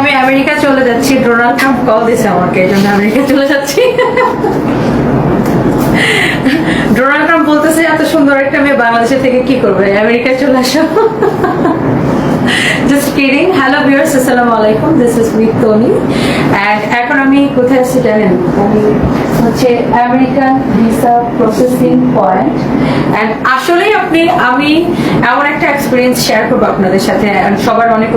আমি আমেরিকা চলে যাচ্ছি। ডোনাল্ড ট্রাম্প কল দিছে আমাকে, এই জন্য আমেরিকা চলে যাচ্ছি। ডোনাল্ড ট্রাম্প বলতেছে, এত সুন্দর একটা মেয়ে বাংলাদেশে থেকে কি করবে? আমেরিকায় চলে আসো। জাস্ট কিডিং হ্যালো ভিউয়ার্স আসসালামু আলাইকুম this is with Tony and এখন আমি কোথায় আছি জানেন? আমি হচ্ছে American visa processing point and আসলেই আপনি, আমি এমন একটা এক্সপিরিয়েন্স শেয়ার করব আপনাদের সাথে। সবার অনেক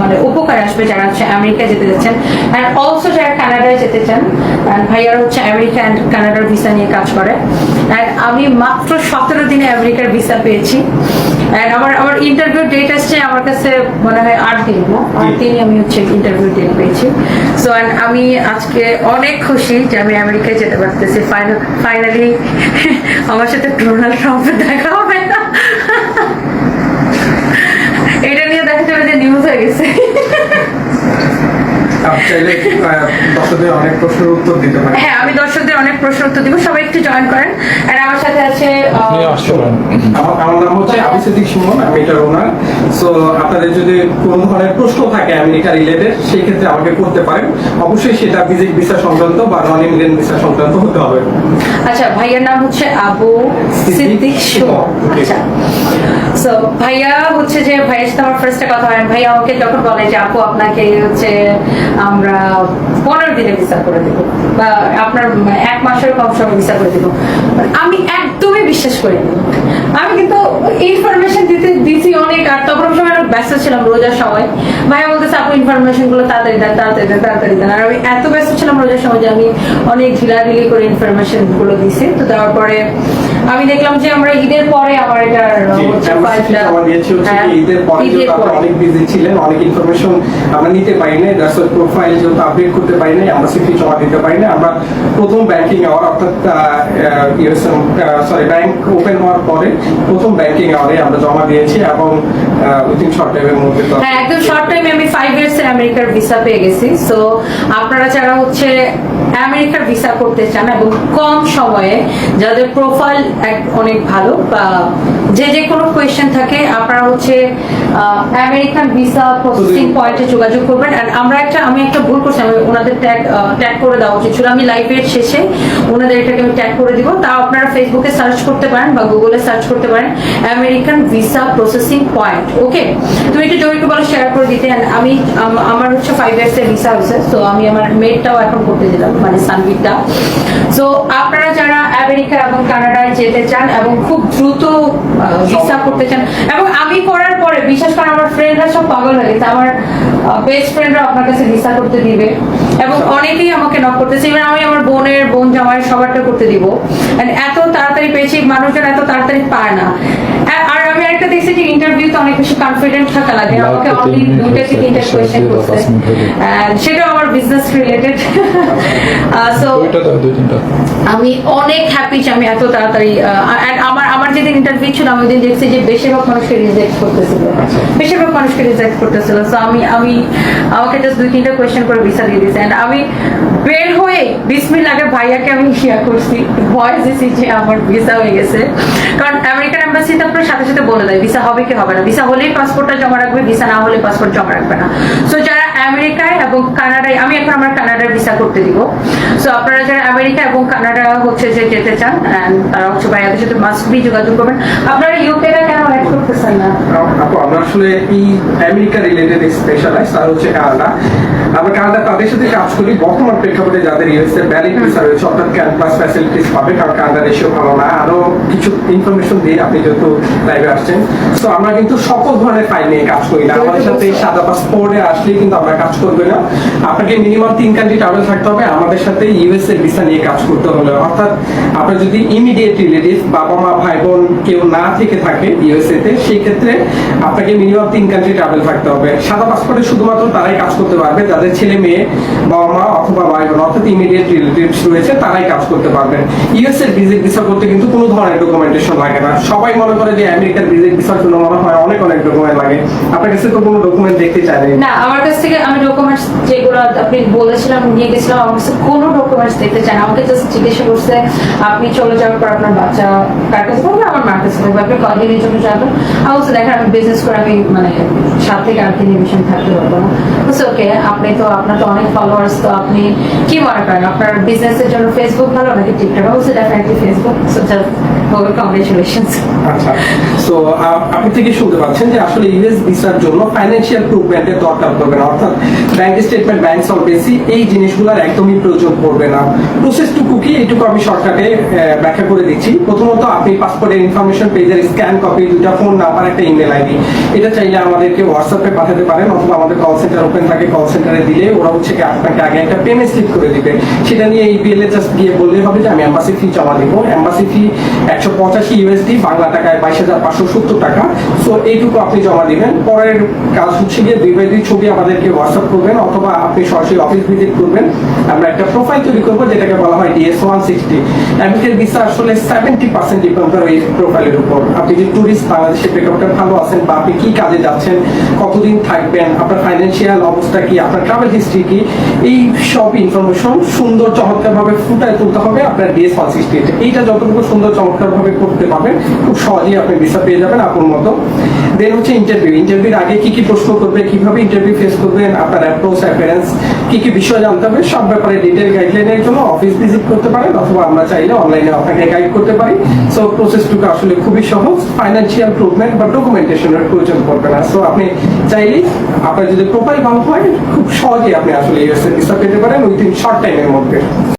মানে উপকার আসবে যারা হচ্ছে আমেরিকা যেতে যাচ্ছেন। অ্যান্ড অলসো যারা কানাডায় যেতে চান। অ্যান্ড ভাইয়ারা হচ্ছে আমেরিকা অ্যান্ড কানাডার ভিসা নিয়ে কাজ করে। অ্যান্ড আমি মাত্র সতেরো দিনে আমেরিকার ভিসা পেয়েছি। অ্যান্ড আমার আমার ইন্টারভিউ ডেট আসছে আমার কাছে মনে হয় আট দিন আট দিনই আমি হচ্ছে ইন্টারভিউ ডেট পেয়েছি। সো আমি আজকে অনেক খুশি যে আমি আমেরিকায় যেতে পারতেছি। ফাইনালি আমার সাথে ডোনাল্ড ট্রাম্পের দেখা হবে না। এটা নিয়ে দেখা যাবে যে নিউজ হয়ে গেছে। চাইলে অনেক প্রশ্নের উত্তর দিতে পারেন হ্যাঁ আমি দর্শকদের অনেক প্রশ্ন উত্তর দিব সবাই একটু জয়েন করেন। আর আমার সাথে আছে আমার নাম হচ্ছে আবু সিদ্দিক সুমন আমি এটার ওনার সো আপনাদের যদি কোনো ধরনের প্রশ্ন থাকে আমেরিকা রিলেটেড সেই ক্ষেত্রে আমাকে করতে পারেন। অবশ্যই সেটা ভিজিট ভিসা সংক্রান্ত বা নন ইমিগ্রেন্ট ভিসা সংক্রান্ত হতে হবে। আচ্ছা ভাইয়ার নাম হচ্ছে আবু সিদ্দিক সুমন। আচ্ছা। সো ভাইয়া হচ্ছে যে ভাইয়ের সাথে আমার ফার্স্টে কথা হয়। ভাইয়া আমাকে যখন বলে যে আপু আপনাকে হচ্ছে আমরা পনেরো দিনে ভিসা করে দেবো বা আপনার এক মাসের কম সময় ভিসা করে দেবো। আমি একদমই বিশ্বাস করি আমি কিন্তু ইনফরমেশন দিতে দিছি অনেক, আর তখন সময় ব্যস্ত ছিলাম রোজার সময়। ভাইয়া বলতেছে আপু ইনফরমেশনগুলো তাড়াতাড়ি দেন তাড়াতাড়ি দেন তাড়াতাড়ি দেন। আর আমি এত ব্যস্ত ছিলাম রোজার সময় যে আমি অনেক ঢিলাঢিলি করে ইনফরমেশনগুলো দিছি। তো দেওয়ার পরে আমি দেখলাম যে আমরা ঈদের পরে আমার এটার আমরা file টা- আমার দিয়েছি হচ্ছে হ্যাঁ, কি ঈদের পরে ঈদের যেহেতু আপনি পরে। অনেক বিজি ছিলেন অনেক ইনফরমেশন আমরা নিতে পারি নাই দ্যাটস প্রোফাইল যেহেতু আপডেট করতে পারি নাই আমরা সিটি জমা দিতে পারি নাই আমরা প্রথম ব্যাংকিং আওয়ার অর্থাৎ সরি ব্যাংক ওপেন হওয়ার পরে প্রথম ব্যাংকিং আওয়ারে আমরা জমা দিয়েছি এবং উইথিন শর্ট টাইমের মধ্যে তো হ্যাঁ একদম শর্ট টাইমে আমি ফাইভ ইয়ার্স এর আমেরিকার ভিসা পেয়ে গেছি। সো আপনারা যারা হচ্ছে আমেরিকার ভিসা করতে চান এবং কম সময়ে যাদের প্রোফাইল অনেক ভালো বা যে যে কোনো কোয়েশ্চেন থাকে আপনারা হচ্ছে আমেরিকান ভিসা প্রসেসিং পয়েন্টে যোগাযোগ করবেন। আর আমরা একটা আমি একটা ভুল করছি আমি ওনাদের ট্যাগ ট্যাগ করে দেওয়া উচিত ছিল। আমি লাইভের শেষে ওনাদের এটাকে আমি ট্যাগ করে দিব। তাও আপনারা ফেসবুকে সার্চ করতে পারেন বা গুগলে সার্চ করতে পারেন American visa processing point okay তুমি একটু জয়কে বলে শেয়ার করে দিতে। আমি আমার হচ্ছে ফাইভ ইয়ার্স এর ভিসা হয়েছে তো আমি আমার মেডটাও এখন করতে দিলাম মানে সানবিকটা সো আপনারা যারা আমেরিকা এবং কানাডায় যেতে চান এবং খুব দ্রুত ভিসা করতে চান এবং আমি করার পরে বিশেষ করে আমার ফ্রেন্ডরা সব পাগল হয়ে গেছে। আমার বেস্ট ফ্রেন্ডরা আপনার কাছে ভিসা করতে দিবে। এবং অনেকেই আমাকে নক করতেছে। এবার আমি আমার বোনের বোন জামাইয়ের সবারটা করতে দিব। এত তাড়াতাড়ি পেয়েছি মানুষজন এত তাড়াতাড়ি পায় না। আর- একটা দেখছি যে ইন্টারভিউতে অনেক বেশি কনফিডেন্ট থাকা লাগে আমাকে অনলি মিনিট দুইটা কি তিনটা কোয়েশ্চেন করছে। মিনিট সেটাও আমার বিজনেস রিলেটেড সো আমি অনেক হ্যাপি যে আমি এত তাড়াতাড়ি আহ, আমার আমার যেদিন ইন্টারভিউ ছিল আমি দিন দেখছি যে বেশিরভাগ মানুষকে রিজেক্ট করতেছিল। বেশিরভাগ মানুষকে রিজেক্ট করতেছিল। তো আমি আমি আমাকে জাস্ট দুই তিনটা কোয়েশ্চেন করে ভিসা দিয়ে দিয়েছে। And আমি বের হয়ে বিসমিল আগে ভাইয়াকে আমি ইয়া করছি। ভয়েস দিছি যে আমার ভিসা হয়ে গেছে। কারণ আমেরিকান এম্বাসিতে আপনার সাথে সাথে বলে দেয় ভিসা হবে কি হবে না? ভিসা হলেই পাসপোর্টটা জমা রাখবে ভিসা না হলে পাসপোর্ট জমা রাখবে না। সো যারা আমেরিকায় এবং কানাডায় আমি এখন আমার কানাডার ভিসা করতে দিব। সো আপনারা যারা আমেরিকা এবং কানাডা হচ্ছে যে যেতে চান তারা হচ্ছে ভাইয়াদের সাথে মাস্ট বি যোগাযোগ করবেন। আপনারা ইউকেটা কেন অ্যাড করতেছেন না? আপু আমরা আসলে এই আমেরিকা রিলেটেড স্পেশালাইজ তার হচ্ছে কানাডা। আমরা কানাডা তাদের সাথে কাজ করি। বর্তমান প্রেক্ষাপটে যাদের ইউএসএ ভ্যালিড ভিসা রয়েছে অর্থাৎ ক্যাম্পাস ফ্যাসিলিটিস পাবে কারণ কানাডা রেশিও ভালো না। আরও কিছু ইনফরমেশন দিই আপনি যেহেতু লাইভে আসছেন। তো আমরা কিন্তু সকল ধরনের ফাইল নিয়ে কাজ করি না। আমাদের সাথে সাদা পাসপোর্টে আসলে কিন্তু আমরা কাজ করব না। আপনাকে মিনিমাম তিন কান্ট্রি ট্রাভেল থাকতে হবে। আমাদের সাথে ইউএস এর ভিসা নিয়ে কাজ করতে হলে। অর্থাৎ আপনার যদি ইমিডিয়েট রিলেটিভ বাবা মা ভাই বোন কেউ না থেকে থাকে ইউএসএ তে, সেই ক্ষেত্রে আপনাকে মিনিমাম তিন কান্ট্রি ট্রাভেল থাকতে হবে। সাদা পাসপোর্টে শুধুমাত্র তারাই কাজ করতে পারবে। যাদের ছেলে মেয়ে বাবা মা অথবা ভাই বোন অর্থাৎ ইমিডিয়েট রিলেটিভস রয়েছে, তারাই কাজ করতে পারবেন। ইউএস এর ভিজিট ভিসা করতে কিন্তু কোনো ধরনের ডকুমেন্টেশন লাগে না। সবাই মনে করে যে আমেরিকার ভিজিট ভিসার জন্য মনে হয় অনেক অনেক ডকুমেন্ট লাগে। আপনার কাছে তো কোনো ডকুমেন্ট দেখতে চাই না, আমার কাছ থেকে আমি ডকুমেন্টস যেগুলো আপনি বলেছিলাম, নিয়ে গেছিলাম আমার কাছে কোনো ডকুমেন্টস দেখতে চান আমাকে জাস্ট জিজ্ঞাসা করছে, আপনি চলে যাওয়ার পর আপনার বাচ্চা কার কাছে থাকবে আমার মার কাছে থাকবে আপনি কদিনের জন্য যাবেন? আমি বলছি, দেখেন, আমি বিজনেস করে আমি মানে সাত থেকে আট দিনের আমি থাকতে পারব না। ওকে আপনি তো, আপনার তো অনেক ফলোয়ার্স তো আপনি কি মনে করেন? আপনার বিজনেসের জন্য ফেসবুক ভালো নাকি টিকটক অবশ্যই definitely Facebook so just congratulations আচ্ছা সো আপনি থেকে শুনতে পাচ্ছেন যে আসলে ইউএস ভিসার জন্য ফাইন্যান্সিয়াল দরকার পড়বে না। অর্থাৎ ব্যাংক স্টেটমেন্ট ব্যাংক সলভেন্সি এই জিনিসগুলোর একদমই প্রয়োজন পড়বে না। প্রসেস প্রসেসটুকু কি এইটুকু আমি শর্টকাটে ব্যাখ্যা করে দিচ্ছি। প্রথমত, আপনি পাসপোর্টের ইনফরমেশন পেজের স্ক্যান কপি দুটা ফোন নাম্বার একটা ইমেল আইডি এটা চাইলে আমাদেরকে হোয়াটসঅ্যাপে পাঠাতে পারেন, অথবা আমাদের কল সেন্টার ওপেন থাকে কল সেন্টারে দিলে ওরা হচ্ছে কি আপনাকে আগে একটা পেমেন্ট স্লিপ করে দিবে। সেটা নিয়ে এই বিএলএ জাস্ট গিয়ে বললে হবে যে, আমি এম্বাসি ফি জমা দিব। এম্বাসি ফি একশো পঁচাশি ইউএসডি বাংলা টাকায় বাইশ হাজার পাঁচশো সত্তর টাকা। সো এইটুকু আপনি জমা দিবেন। পরের কাজ হচ্ছে গিয়ে দুই বাই ছবি আমাদেরকে হোয়াটসঅ্যাপ করবেন, অথবা আপনি সরাসরি অফিস ভিজিট করবেন। আমরা একটা প্রোফাইল তৈরি করব, যেটাকে বলা হয় ডিএস ওয়ান সিক্সটি আমেরিকার ভিসা আসলে সেভেন্টি পার্সেন্ট ডিপেন্ড করে এই প্রোফাইলের উপর। আপনি বাংলাদেশে ভালো আছেন বা আপনি কি কাজে যাচ্ছেন, কতদিন থাকবেন, আপনার ফাইন্যান্সিয়াল অবস্থা কি, আপনার ট্রাভেল হিস্ট্রি কি, এই সব ইনফরমেশন সুন্দর চমৎকার ভাবে ফুটায় তুলতে হবে আপনার এইটা যতটুকু সুন্দর চমৎকার ভাবে করতে পারবেন, খুব সহজেই আপনি ভিসা পেয়ে যাবেন আপনার মতো। দেন হচ্ছে ইন্টারভিউ ইন্টারভিউর আগে কি কি প্রশ্ন করবে, কীভাবে ইন্টারভিউ ফেস করবেন, আপনার অ্যাপ্রোচ অ্যাপিয়ারেন্স কি কি বিষয় জানতে হবে, সব ব্যাপারে ডিটেল গাইডলাইনের জন্য অফিস ভিজিট করতে পারেন। অথবা আমরা চাইলে অনলাইনে আপনাকে গাইড করতে পারি। সো প্রসেসটুকু আসলে খুবই সহজ। ফাইন্যান্সিয়াল প্রুভমেন্ট বা ডকুমেন্টেশনের প্রয়োজন পড়বে না। সো আপনি চাইলেই আপনার যদি প্রোফাইল ভালো হয়, খুব সহজেই আপনি আসলে ইউএসএ ভিসা পেতে পারেন উইথিন শর্ট টাইমের মধ্যে।